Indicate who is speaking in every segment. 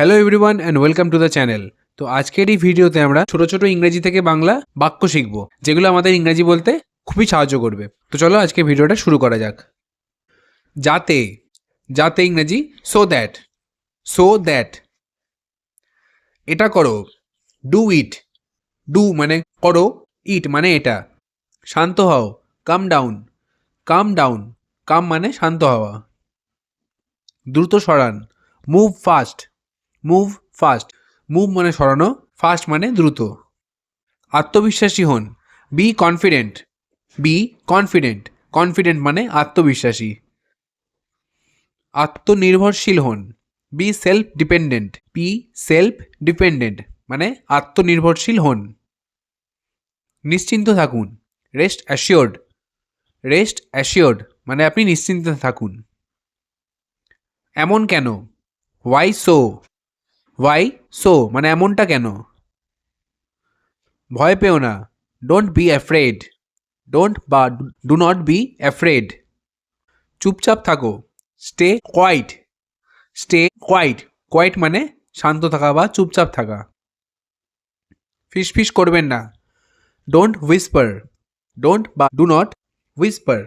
Speaker 1: Hello everyone and welcome to the channel তো আজকের এই ভিডিওতে আমরা ছোট ছোট ইংরেজি থেকে বাংলা বাক্য শিখব, যেগুলো আমাদের ইংরেজি বলতে খুবই সাহায্য করবে। তো চলো আজকে ভিডিওটা শুরু করা যাক। যাতে যাতে ইংরেজি সো দ্যাট সো দ্যাট এটা করো ডু ইট ডু মানে করো ইট মানে এটা। শান্ত হও কাম ডাউন কাম ডাউন কাম মানে শান্ত হওয়া। দ্রুত সরান move fast move fast move মানে সরানো ফাস্ট মানে দ্রুত। আত্মবিশ্বাসী হন। Be confident be confident confident মানে আত্মবিশ্বাসী। আত্মনির্ভরশীল হন। Be self dependent be self dependent মানে আত্মনির্ভরশীল হন। নিশ্চিন্ত থাকুন। রেস্ট অ্যাসিওর্ড রেস্ট অ্যাসিওর্ড মানে আপনি নিশ্চিন্ত থাকুন। এমন কেন? ওয়াই সো ওয়াই সো মানে এমনটা কেন? ভয় পেও না। ডোন্ট বি অ্যাফ্রেড ডোন্ট বা ডু নট বি অ্যাফ্রেড চুপচাপ থাকো। Stay quiet stay quiet quiet মানে শান্ত থাকা বা চুপচাপ থাকা। ফিস করবেন না। ডোন্ট হুইসপার ডোন্ট বা ডু নট হুইসপার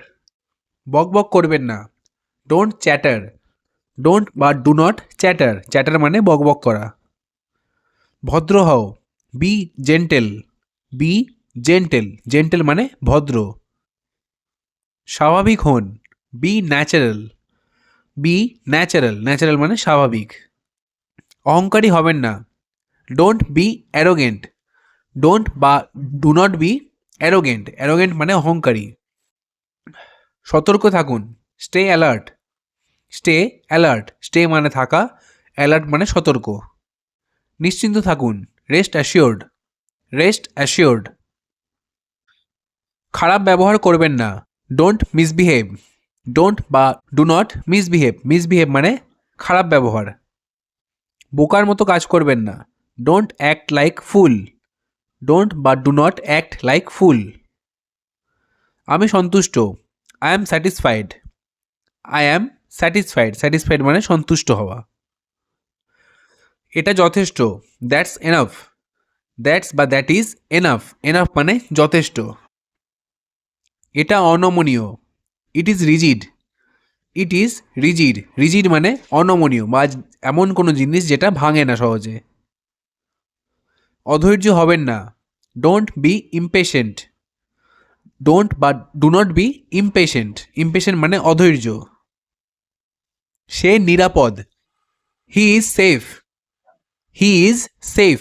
Speaker 1: বক বক করবেন না। ডোন্ট চ্যাটার ডোন্ট বা ডু নট চ্যাটার চ্যাটার মানে বকবক করা। ভদ্র হও। Be gentle be gentle gentle মানে ভদ্র। স্বাভাবিক হন। Be natural be natural natural মানে স্বাভাবিক। অহংকারী হবেন না। ডোন্ট বি অ্যারোগেন্ট ডোন্ট বা do not be arrogant arrogant মানে অহংকারী। সতর্ক থাকুন। Stay alert stay alert stay মানে থাকা অ্যালার্ট মানে সতর্ক। নিশ্চিন্ত থাকুন রেস্ট অ্যাসিওর্ড রেস্ট অ্যাসিওর্ড খারাপ ব্যবহার করবেন না। ডোন্ট মিসবিহেভ ডোন্ট বা ডু নট মিসবিহেভ মিসবিহেভ মানে খারাপ ব্যবহার। বোকার মতো কাজ করবেন না। Don't act like fool don't বা do not act like fool আমি সন্তুষ্ট। I am satisfied I am satisfied satisfied মানে সন্তুষ্ট হওয়া। এটা যথেষ্ট দ্যাটস এনাফ দ্যাটস বা দ্যাট ইজ এনাফ এনাফ মানে যথেষ্ট। এটা অনমনীয় it is rigid it is rigid rigid মানে অনমনীয় বা এমন কোনো জিনিস যেটা ভাঙে না সহজে। অধৈর্য হবেন না ডোন্ট বি ইমপেশেন্ট ডোন্ট বা do not be impatient impatient মানে অধৈর্য। সে নিরাপদ। He is safe he is safe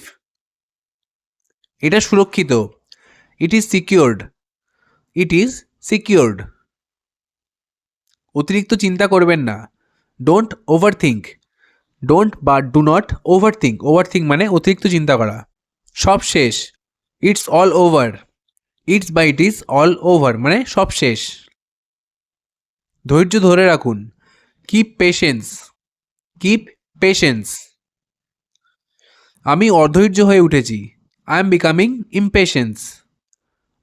Speaker 1: এটা সুরক্ষিত। It is secured it is secured অতিরিক্ত চিন্তা করবেন না। ডোন্ট ওভার থিঙ্ক ডোন্ট বা do not overthink overthink মানে অতিরিক্ত চিন্তা করা। সব শেষ। ইটস অল ওভার ইটস বা ইট ইজ অল ওভার মানে সব শেষ। ধৈর্য ধরে রাখুন। কিপ পেশেন্স কিপ পেশেন্স আমি অধৈর্য হয়ে উঠেছি। I am becoming impatience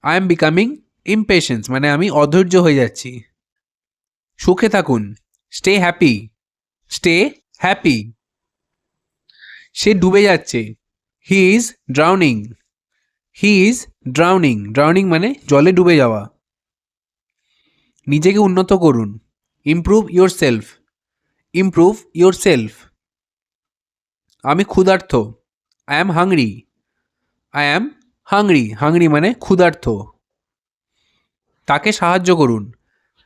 Speaker 1: I am becoming impatience মানে আমি অধৈর্য হয়ে যাচ্ছি। সুখে থাকুন। স্টে হ্যাপি স্টে হ্যাপি সে ডুবে যাচ্ছে। He is drowning he is drowning drowning মানে জলে ডুবে যাওয়া। নিজেকে উন্নত করুন। Improve your self improve your self আমি ক্ষুধার্থ I am hungry I am hungry hungry মানে ক্ষুধার্থ তাকে সাহায্য করুন।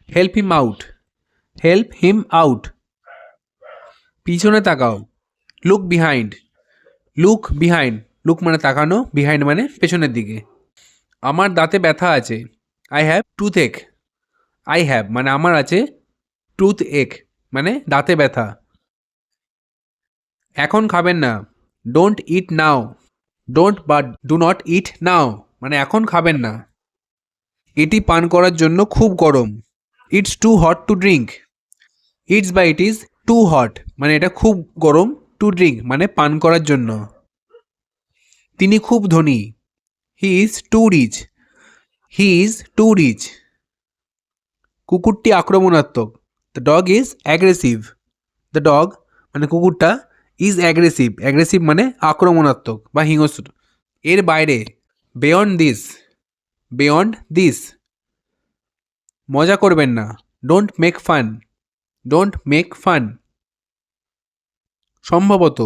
Speaker 1: Help him out help him out পিছনে তাকাও। Look behind look behind look মানে তাকানো বিহাইন্ড মানে পেছনের দিকে। আমার দাঁতে ব্যথা আছে। I have toothache I have মানে আমার আছে টুথ এক মানে দাঁতে ব্যথা। এখন খাবেন না। ডোন্ট ইট নাও ডোন্ট বা ডু নট ইট নাও মানে এখন খাবেন না। এটি পান করার জন্য খুব গরম। It's too hot to drink it's বা ইট ইজ টু হট মানে এটা খুব গরম টু ড্রিঙ্ক মানে পান করার জন্য। তিনি খুব ধনী। He is too rich he is too rich কুকুরটি আক্রমণাত্মক। The dog is aggressive the dog মানে কুকুরটা ইজ অ্যাগ্রেসিভ অ্যাগ্রেসিভ মানে আক্রমণাত্মক বা হিংস্র। এর বাইরে বেয়ন্ড দিস বেয়ন্ড দিস মজা করবেন না। Don't make fun don't make fun সম্ভবত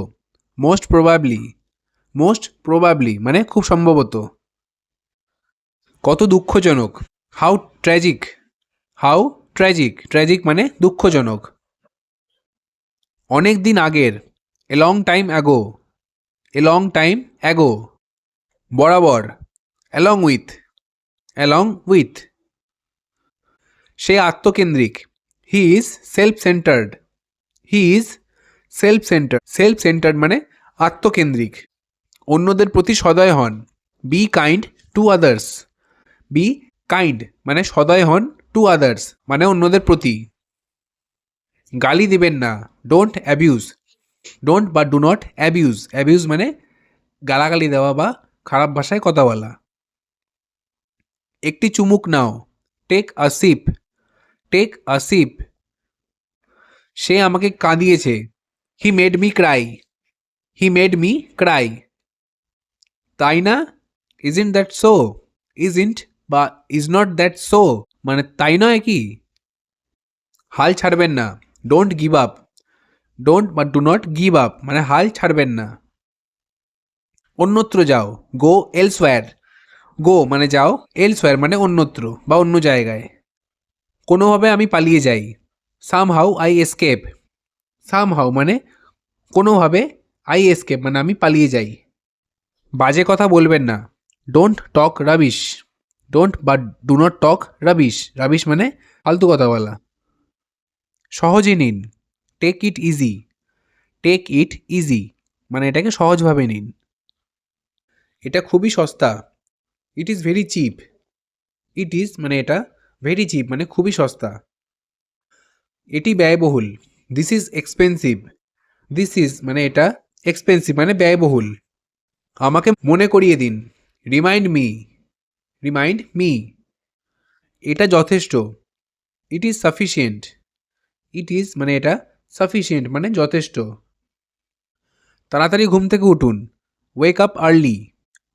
Speaker 1: মোস্ট প্রবাবলি মোস্ট প্রবাবলি মানে খুব সম্ভবত। কত দুঃখজনক। How tragic how tragic tragic মানে দুঃখজনক। অনেক দিন আগের a long time ago a long time ago বরাবর অ্যালং উইথ অ্যালং উইথ সে আত্মকেন্দ্রিক। He is self centred he is self centre self centred মানে আত্মকেন্দ্রিক। অন্যদের প্রতি সদয় হন। Be kind to others be kind মানে সদয় হন টু আদার্স মানে অন্যদের প্রতি। গালি দিবেন না। ডোন্ট অ্যাবিউজ ডোন্ট বা ডু নট অ্যাবিউজ অ্যাবিউজ মানে গালাগালি দেওয়া বা খারাপ ভাষায় কথা বলা। একটি চুমুক নাও। Take a sip take a sip সে আমাকে কাঁদিয়েছে। He made me cry he made me cry তাই না? Isn't that so isn't বা ইজ নট দ্যাট সো মানে তাই নয় কি? হাল ছাড়বেন না। ডোন্ট গিভ আপ ডোন্ট বা ডু নট গিভ আপ মানে হাল ছাড়বেন না। অন্যত্র যাও। গো এলসওয়্যার গো মানে যাও। এলসওয়্যার মানে অন্যত্র বা অন্য জায়গায়। কোনোভাবে আমি পালিয়ে যাই। Somehow I escape somehow মানে কোনোভাবে আই এসকেপ মানে আমি পালিয়ে যাই। বাজে কথা বলবেন না। ডোন্ট টক রাবিশ ডোন্ট বা do not talk rubbish rubbish মানে ফালতু কথা বলা সহজে নিন। Take it easy take it easy মানে এটাকে সহজভাবে নিন। এটা খুবই সস্তা। It is very cheap it is মানে এটা ভেরি চিপ মানে খুবই সস্তা। এটি ব্যয়বহুল। This is expensive this is মানে এটা এক্সপেন্সিভ মানে ব্যয়বহুল। আমাকে মনে করিয়ে দিন। রিমাইন্ড মি রিমাইন্ড মি এটা যথেষ্ট। It is sufficient it is মানে এটা সাফিসিয়েন্ট মানে যথেষ্ট। তাড়াতাড়ি ঘুম থেকে উঠুন। Wake up early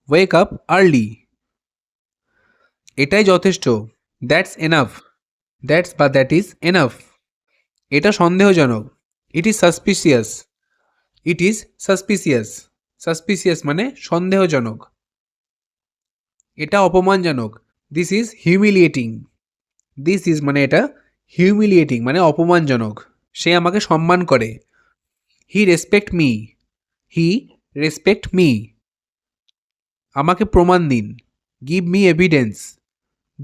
Speaker 1: wake up early এটাই যথেষ্ট। দ্যাটস এনাফ দ্যাটস বা দ্যাট ইজ এনাফ এটা সন্দেহজনক। It is suspicious it is suspicious suspicious মানে সন্দেহজনক। এটা অপমানজনক। This is humiliating this is মানে এটা হিউমিলিয়েটিং মানে অপমানজনক। সে আমাকে সম্মান করে। He respect me he respect me আমাকে প্রমাণ দিন। Give me evidence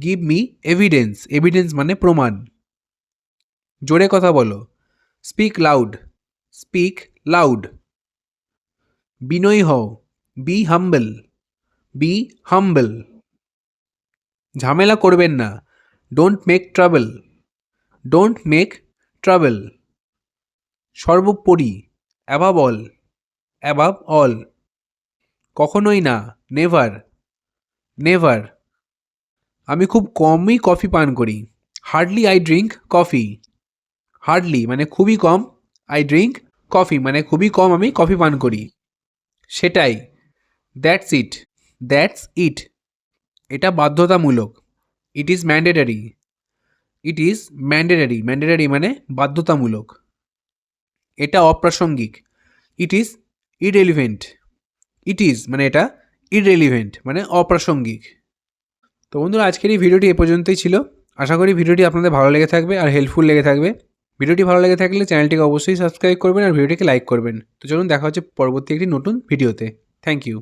Speaker 1: give me evidence evidence মানে প্রমাণ। জোরে কথা বলো। স্পিক লাউড স্পিক লাউড বিনয়ী হও। বি হাম্বল বি হাম্বল ঝামেলা করবেন না। Don't make trouble don't make trouble সর্বোপরি অ্যাবাব অল অ্যাবাব অল কখনোই না নেভার নেভার আমি খুব কমই কফি পান করি। Hardly I drink coffee hardly মানে খুবই কম আই ড্রিঙ্ক কফি মানে খুবই কম আমি কফি পান করি। সেটাই দ্যাটস ইট দ্যাটস ইট এটা বাধ্যতামূলক। It is mandatory it is mandatory mandatory মানে বাধ্যতামূলক। এটা অপ্রাসঙ্গিক। It is irrelevant it is মানে এটা ইরেলিভেন্ট মানে অপ্রাসঙ্গিক। তো বন্ধুরা, আজকের এই ভিডিওটি এ পর্যন্তই ছিল। আশা করি ভিডিওটি আপনাদের ভালো লেগে থাকবে আর হেল্পফুল লেগে থাকবে। ভিডিওটি ভালো লেগে থাকলে চ্যানেলটিকে অবশ্যই সাবস্ক্রাইব করবেন আর ভিডিওটিকে লাইক করবেন। তো চলুন দেখা হচ্ছে পরবর্তী একটি নতুন ভিডিওতে। Thank you